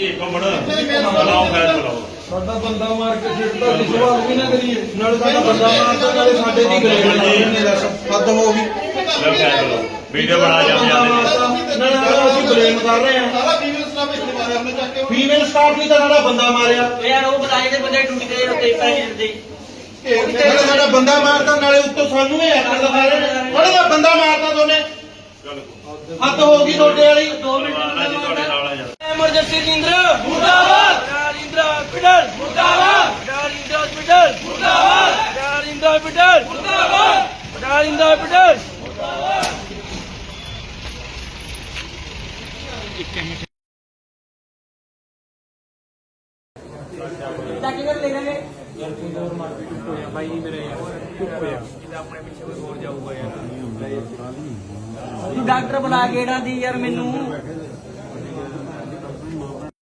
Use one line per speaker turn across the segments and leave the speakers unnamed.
ਇਹ ਕੰਬੜ ਬੁਲਾਓ ਫੈਲ ਬੁਲਾਓ
ਸਾਡਾ ਬੰਦਾ ਮਾਰ ਕੇ ਸਿੱਟਦਾ ਦੀ ਸਵਾਲ ਵੀ ਨਾ ਕਰੀਏ। ਨਾਲੇ ਸਾਡਾ ਬੰਦਾ ਮਾਰਦਾ ਨਾਲੇ ਸਾਡੇ ਦੀ ਗਲੇ ਨਹੀਂ ਦੱਸ ਹੱਦ ਹੋ ਗਈ।
ਲੈ ਫੈਲ ਬੁਲਾਓ ਵੀਡੀਓ ਬਣਾ ਜਾਂਦੇ ਜਾਂਦੇ ਨੇ
ਨਾਲੇ ਅਸੀਂ ਬਲੇਮ ਕਰ ਰਹੇ ਹਾਂ
ਸਾਰਾ ਫੀਮੇਲ ਸਟਾਫ ਇੱਥੇ ਮਾਰਿਆ ਉਹਨੇ ਚੱਕ ਕੇ
ਫੀਮੇਲ ਸਟਾਫ ਵੀ ਤਾਂ ਸਾਡਾ ਬੰਦਾ ਮਾਰਿਆ।
ਯਾਰ ਉਹ ਬਤਾਏ ਦੇ ਬੰਦੇ ਟੁੱਟ ਗਏ ਉੱਤੇ। ਪੈਸੇ ਦੇ
ਨਾਲੇ ਸਾਡਾ ਬੰਦਾ ਮਾਰਦਾ ਨਾਲੇ ਉੱਤੋਂ ਸਾਨੂੰ ਇਹ ਐਕਟ ਦਿਖਾ ਰਹੇ ਨੇ। ਉਹਨੇ ਦਾ ਬੰਦਾ ਮਾਰਦਾ ਦੋਨੇ। ਹੱਦ ਹੋ ਗਈ ਤੁਹਾਡੇ ਵਾਲੀ।
2 ਮਿੰਟ
ਤੁਹਾਡੇ ਨਾਲ ਆ
ਐਮਰਜੈਂਸੀ ਜਿੰਦਰ ਮੁਰਦਾਬਾਦ ਰਾਰਿੰਦਰ ਹਸਪੀਟਲ ਮੁਰਦਾਬਾਦ ਰਾਰਿੰਦਰ ਹਸਪੀਟਲ ਮੁਰਦਾਬਾਦ ਰਾਰਿੰਦਰ ਹਸਪੀਟਲ ਮੁਰਦਾਬਾਦ ਰਾਰਿੰਦਰ ਹਸਪੀਟਲ ਤੂੰ ਡਾਕਟਰ ਬੁਲਾ ਕੇ ਇਹਨਾਂ ਦੀ ਯਾਰ ਮੈਨੂੰ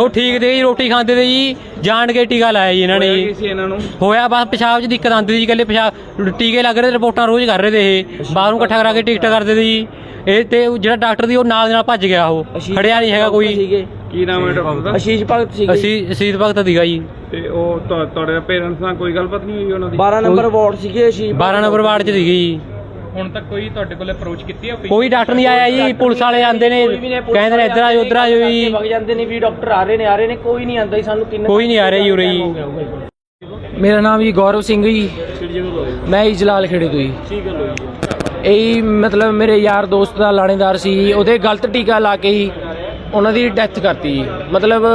ਉਹ ਠੀਕ ਦੇ ਜੀ ਰੋਟੀ ਖਾਂਦੇ ਤੇ ਜੀ ਜਾਣ ਕੇ ਟੀਕਾ ਲਾਇਆ ਜੀ ਇਹਨਾਂ ਨੇ
ਕੀ
ਜੀ।
ਸੀ ਇਹਨਾਂ ਨੂੰ?
ਹੋਇਆ ਬਸ ਪਿਸ਼ਾਬ 'ਚ ਦਿੱਕਤ ਆਉਂਦੀ ਜੀ, ਇਕੱਲੇ ਪਿਸ਼ਾਬ ਟੀਕੇ ਲੱਗ ਰਹੇ ਤੇ ਰਿਪੋਰਟਾਂ ਰੋਜ਼ ਕਰ ਰਹੇ ਤੇ ਇਹ। ਬਾਹਰੋਂ ਇਕੱਠਾ ਕਰਾ ਕੇ ਟਿਕਟ ਕਰਦੇ ਤੇ ਜੀ। ਇਹ ਤੇ ਉਹ ਜਿਹੜਾ ਡਾਕਟਰ ਦੀ ਉਹ ਨਾਲ ਦੇ ਨਾਲ ਭੱਜ ਗਿਆ ਉਹ। ਖੜਿਆ ਨਹੀਂ ਹੈਗਾ ਕੋਈ।
ਕੀ ਨਾਮ ਹੈ ਡਾਕਟਰ ਦਾ?
ਅਸ਼ੀਸ਼ ਭਗਤ ਸੀ
ਅਸੀਂ ਅਸੀਤ ਭਗਤ ਦੀਗਾ ਜੀ।
ਤੇ ਉਹ ਤੁਹਾ- ਤੁਹਾਡੇ ਪੇਰੈਂਟਸ ਨਾਲ ਕੋਈ ਗੱਲਬਾਤ ਨਹੀਂ ਹੋਈ ਉਹਨਾਂ ਦੀ?
12 ਨੰਬਰ ਵਾਰਡ ਸੀਗੇ ਅਸ਼ੀਸ਼
12 ਨੰਬਰ ਵਾਰਡ 'ਚ ਸੀਗੀ ਜੀ।
ਹੁਣ ਤੱਕ ਕੋਈ ਤੁਹਾਡੇ ਕੋਲ ਅਪਰੋਚ ਕੀਤੀ ਹੈ
ਕੋਈ ਡਾਕਟਰ ਨਹੀਂ ਆਇਆ ਜੀ ਪੁਲਿਸ ਵਾਲੇ ਆਂਦੇ ਨੇ ਕਹਿੰਦੇ ਨੇ ਇੱਧਰ ਆਜੋ ਉੱਧਰ ਆਜੋ ਜੀ
ਵਗ ਜਾਂਦੇ ਨੇ ਵੀ ਡਾਕਟਰ ਆ ਰਹੇ ਨੇ ਆ ਰਹੇ ਨੇ ਕੋਈ ਨਹੀਂ ਆਂਦਾ ਜੀ ਸਾਨੂੰ ਕਿੰਨੇ
ਕੋਈ ਨਹੀਂ ਆ ਰਿਹਾ ਜੀ ਉਰੇ ਜੀ।
ਮੇਰਾ ਨਾਮ ਜੀ ਗੌਰਵ ਸਿੰਘ ਜੀ। ਮੈਂ ਜੀ ਜਲਾਲ ਖੇੜੇ ਤੋਂ ਜੀ। ਇਹ ਮਤਲਬ ਮੇਰੇ ਯਾਰ ਦੋਸਤ ਦਾ ਲਾਣੇਦਾਰ ਸੀ ਉਹਦੇ ਗਲਤ ਟੀਕਾ ਲਾ ਕੇ ਹੀ ਉਹਨਾਂ ਦੀ ਡੈਥ ਕਰਤੀ ਜੀ। ਮਤਲਬ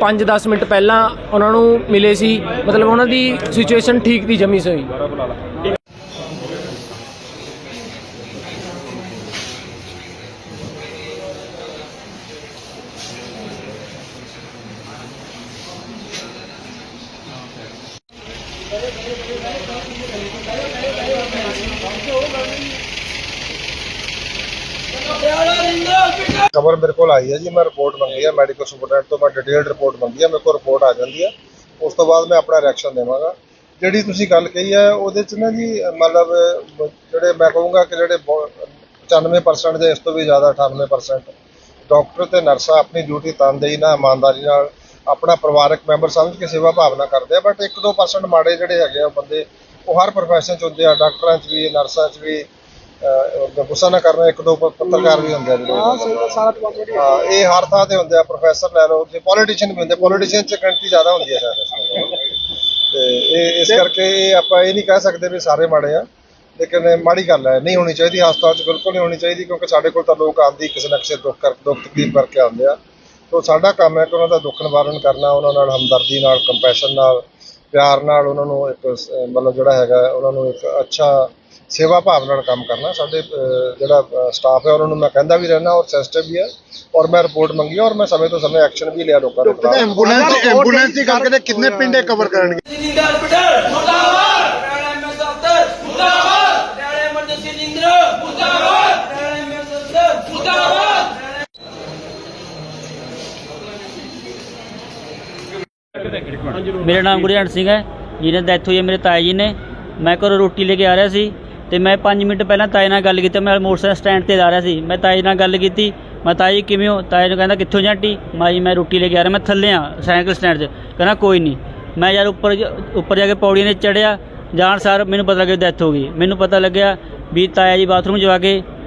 5-10 ਮਿੰਟ ਪਹਿਲਾਂ ਉਹਨਾਂ ਨੂੰ ਮਿਲੇ ਸੀ। ਮਤਲਬ ਉਹਨਾਂ ਦੀ ਸਿਚੁਏਸ਼ਨ ਠੀਕ ਦੀ ਜਮੀ ਸੋਈ
ਖਬਰ ਮੇਰੇ ਕੋਲ ਆਈ ਹੈ ਜੀ, ਮੈਂ ਰਿਪੋਰਟ ਮੰਗੀ ਹੈ ਮੈਡੀਕਲ ਸੁਪਰਡੈਂਟ ਤੋਂ ਮੈਂ ਡਿਟੇਲਡ ਰਿਪੋਰਟ ਮੰਗੀ ਹੈ, ਮੇਰੇ ਕੋਲ ਰਿਪੋਰਟ ਆ ਜਾਂਦੀ ਹੈ। ਉਸ ਤੋਂ ਬਾਅਦ ਮੈਂ ਆਪਣਾ ਰਿਐਕਸ਼ਨ ਦੇਵਾਂਗਾ। ਜਿਹੜੀ ਤੁਸੀਂ ਗੱਲ ਕਹੀ ਹੈ, ਉਹਦੇ ਚ ਨਾ ਜੀ, ਮਤਲਬ, ਜਿਹੜੇ ਮੈਂ ਕਹੂੰਗਾ ਕਿ ਜਿਹੜੇ ਬਹੁ- 95% ਦੇ, ਇਸ ਤੋਂ ਵੀ ਜ਼ਿਆਦਾ 98% ਡਾਕਟਰ ਤੇ ਨਰਸਾਂ ਆਪਣੀ ਡਿਊਟੀ ਤਨਦੇਹੀ ਨਾਲ, ਇਮਾਨਦਾਰੀ ਨਾਲ ਆਪਣਾ ਪਰਿਵਾਰਕ ਮੈਂਬਰ ਸਮਝ ਕੇ ਸੇਵਾ ਭਾਵਨਾ ਕਰਦੇ ਆ ਬਟ 1-2% ਮਾੜੇ ਜਿਹੜੇ ਹੈਗੇ ਆ ਬੰਦੇ ਉਹ ਹਰ ਪ੍ਰੋਫੈਸ਼ਨ ਚ ਹੁੰਦੇ ਆ ਡਾਕਟਰਾਂ ਚ ਵੀ ਨਰਸਾਂ ਚ ਵੀ ਗੁੱਸਾ ਨਾ ਕਰਨਾ ਇੱਕ ਦੋ ਪੱਤਰਕਾਰ ਵੀ ਹੁੰਦੇ ਆ ਜਿਹੜੇ ਹਾਂ, ਇਹ ਹਰ ਥਾਂ ਤੇ ਹੁੰਦੇ ਆ ਪ੍ਰੋਫੈਸਰ ਲੈ ਲਓ ਜੇ ਪੋਲੀਟੀਸ਼ੀਅਨ ਵੀ ਹੁੰਦੇ ਪੋਲੀਟੀਸ਼ੀਅਨ ਚ ਗਿਣਤੀ ਜ਼ਿਆਦਾ ਹੁੰਦੀ ਹੈ ਸ਼ਾਇਦ ਤੋਂ। ਤੇ ਇਹ ਇਸ ਕਰਕੇ ਇਹ ਆਪਾਂ ਇਹ ਨਹੀਂ ਕਹਿ ਸਕਦੇ ਵੀ ਸਾਰੇ ਮਾੜੇ ਆ ਲੇਕਿਨ ਮਾੜੀ ਗੱਲ ਹੈ ਨਹੀਂ ਹੋਣੀ ਚਾਹੀਦੀ ਹਸਪਤਾਲ ਚ ਬਿਲਕੁਲ ਨਹੀਂ ਹੋਣੀ ਚਾਹੀਦੀ ਕਿਉਂਕਿ ਸਾਡੇ ਕੋਲ ਤਾਂ ਲੋਕ ਆਉਂਦੇ ਕਿਸੇ ਨਾ ਕਿਸੇ ਦੁੱਖ ਕਰ ਦੁੱਖ ਤਕਲੀਫ ਕਰਕੇ ਆਉਂਦੇ ਆ ਤੋਂ ਸਾਡਾ ਕੰਮ ਹੈ ਕਿ ਉਹਨਾਂ ਦਾ ਦੁੱਖ ਨਿਵਾਰਨ ਕਰਨਾ ਉਹਨਾਂ ਨਾਲ ਹਮਦਰਦੀ ਨਾਲ ਕੰਪੈਸ਼ਨ ਨਾਲ ਪਿਆਰ ਨਾਲ ਉਹਨਾਂ ਨੂੰ ਇੱਕ ਸ- ਮਤਲਬ ਜਿਹੜਾ ਹੈਗਾ ਉਹਨਾਂ ਨੂੰ ਇੱਕ ਅੱਛਾ ਸੇਵਾ ਭਾਵ ਨਾਲ ਕੰਮ ਕਰਨਾ। ਸਾਡੇ ਜਿਹੜਾ ਸਟਾਫ ਹੈ ਉਹਨਾਂ ਨੂੰ ਮੈਂ ਕਹਿੰਦਾ ਵੀ ਰਹਿਣਾ ਔਰ ਸੈਂਸਿਟਿਵ ਵੀ ਹੈ ਔਰ ਮੈਂ ਰਿਪੋਰਟ ਮੰਗੀ ਔਰ ਮੈਂ ਸਮੇਂ ਤੋਂ ਸਮੇਂ ਐਕਸ਼ਨ ਵੀ ਲਿਆ ਲੋਕਾਂ ਦੇ ਖਿਲਾਫ।
ਐਂਬੂਲੈਂਸ ਐਂਬੂਲੈਂਸ ਦੀ ਗੱਲ ਕਰਦੇ ਕਿੰਨੇ ਪਿੰਡੇ ਕਵਰ ਕਰਨਗੇ
ਜਿੰਦਰ ਹਸਪੀਟਲ ਮੁਰਦਾਬਾਦ ਹਰਿਆਣਾ ਐਮਐਸ ਦਫ਼ਤਰ ਮੁਰਦਾਬਾਦ ਹਰਿਆਣਾ ਐਮਰਜੈਂਸੀ ਜਿੰਦਰ ਮੁਰਦਾਬਾਦ ਹਰਿਆਣਾ ਐਮਐਸ ਦਫ਼ਤਰ ਮੁਰਦਾਬਾਦ
ਮੇਰਾ ਨਾਮ ਗੁਰਜੰਟ ਸਿੰਘ ਹੈ। ਜਿਹਨਾਂ ਡੈਥ ਹੋਈ ਹੈ ਮੇਰੇ ਤਾਏ ਜੀ ਨੇ। ਮੈਂ ਘਰੋਂ ਰੋਟੀ ਲੈ ਕੇ ਆ ਰਿਹਾ ਸੀ ਤੇ ਮੈਂ 5 ਮਿੰਟ ਪਹਿਲਾਂ ਤਾਏ ਨਾਲ ਗੱਲ ਕੀਤੀ। ਮੈਂ ਮੋਟਰਸਾਈਕਲ ਸਟੈਂਡ ਤੇ ਜਾ ਰਿਹਾ ਸੀ। ਮੈਂ ਤਾਏ ਨਾਲ ਗੱਲ ਕੀਤੀ। ਮੈਂ ਤਾਏ ਜੀ ਕਿਵੇਂ ਹੋ? ਤਾਏ ਨੂੰ ਕਹਿੰਦਾ, ਕਿੱਥੋਂ ਜਾਂਟੀ? ਮਾਈ ਮੈਂ ਰੋਟੀ ਲੈ ਕੇ ਆ ਰਿਹਾ। ਮੈਂ ਥੱਲੇ ਆ ਸਾਈਕਲ ਸਟੈਂਡ 'ਚ। ਕਹਿੰਦਾ, ਕੋਈ ਨਹੀਂ। ਮੈਂ ਯਾਰ ਉੱਪਰ ਉੱਪਰ ਜਾ ਕੇ ਪੌੜੀਆਂ 'ਤੇ ਚੜਿਆ ਜਾਣ ਸਾਰ ਮੈਨੂੰ ਪਤਾ ਲੱਗਿਆ ਡੈਥ ਹੋ ਗਈ। ਮੈਨੂੰ ਪਤਾ ਲੱਗਿਆ ਵੀ ਤਾਇਆ ਜੀ ਬਾਥਰੂਮ ਜਾ ਕੇ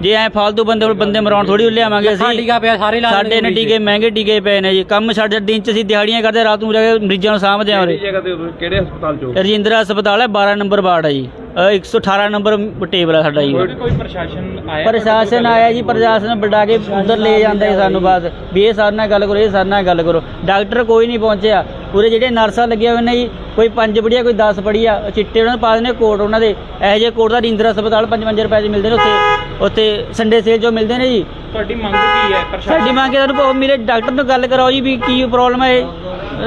ਜੇ ਐ ਫਾਲਤੂ ਬੰਦੇ ਕੋਲ ਬੰਦੇ ਮਰਾਉਣ ਥੋੜੀ ਲਿਆਵਾਂਗੇ ਅਸੀਂ।
ਟੀਕਾ ਪਿਆ ਸਾਰੇ ਲਾ
ਸਾਡੇ ਨੇ ਟੀਕੇ ਮਹਿੰਗੇ ਟੀਕੇ ਪਏ ਨੇ ਜੀ। ਕੰਮ ਸਾਡੇ ਦਿਨ ਚ ਅਸੀਂ ਦਿਹਾੜੀਆਂ ਕਰਦੇ ਰਾਤ ਨੂੰ ਜਾ ਕੇ ਮਰੀਜ਼ਾਂ ਨੂੰ ਸਾਂਭਦੇ ਆ
ਕਿਹੜੀ
ਉਰੇ।
ਕਿਹੜੇ ਹਸਪਤਾਲ ਚੋਂ
ਰਜਿੰਦਰਾ ਹਸਪਤਾਲ ਹੈ 12 ਨੰਬਰ ਵਾਰਡ ਹੈ ਜੀ। ਅ, 118 ਨੰਬਰ ਟੇਬਲ ਆ ਸਾਡਾ ਜੀ।
ਕੋਈ ਪ੍ਰਸ਼ਾਸਨ ਆਇਆ
ਪ੍ਰਸ਼ਾਸਨ ਆਇਆ ਜੀ ਪ੍ਰਸ਼ਾਸਨ ਬੁਲਾ ਕੇ ਉਧਰ ਲੈ ਜਾਂਦਾ ਜੀ ਸਾਨੂੰ ਬਾਅਦ ਵੀ ਇਹ ਸਾਡੇ ਨਾਲ ਗੱਲ ਕਰੋ ਇਹ ਸਾਡੇ ਨਾਲ ਗੱਲ ਕਰੋ। ਡਾਕਟਰ ਕੋਈ ਨਹੀਂ ਪਹੁੰਚਿਆ। ਪੂਰੇ ਜਿਹੜੇ ਨਰਸਾਂ ਲੱਗੀਆਂ ਹੋਏ ਨੇ ਜੀ ਕੋਈ ਪੰਜ ਪੜੀਆ ਕੋਈ 10 ਪੜੀਆ ਚਿੱਟੇ ਉਹਨਾਂ ਨੂੰ ਪਾ ਦਿੰਦੇ ਕੋਟ ਉਹਨਾਂ ਦੇ। ਇਹੋ ਜਿਹੇ ਕੋਟ ਦਾ ਰਿੰਦਰ ਹਸਪਤਾਲ 5-5 ਰੁਪਏ ਦੇ ਮਿਲਦੇ ਨੇ ਉੱਥੇ। ਉੱਥੇ ਸੰਡੇ ਸੇਲ ਜੋ ਮਿਲਦੇ ਨੇ ਜੀ।
ਤੁਹਾਡੀ ਮੰਗ ਕੀ ਹੈ ਪ੍ਰਸ਼ਾਸਨ?
ਸਾਡੀ ਮੰਗ ਹੈ ਸਾਨੂੰ ਮੇਰੇ ਡਾਕਟਰ ਨਾਲ ਗੱਲ ਕਰਾਓ ਜੀ ਵੀ ਕੀ ਪ੍ਰੋਬਲਮ ਹੈ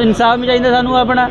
ਇਨਸਾਫ ਚਾਹੀਦਾ ਸਾਨੂੰ ਆਪਣਾ।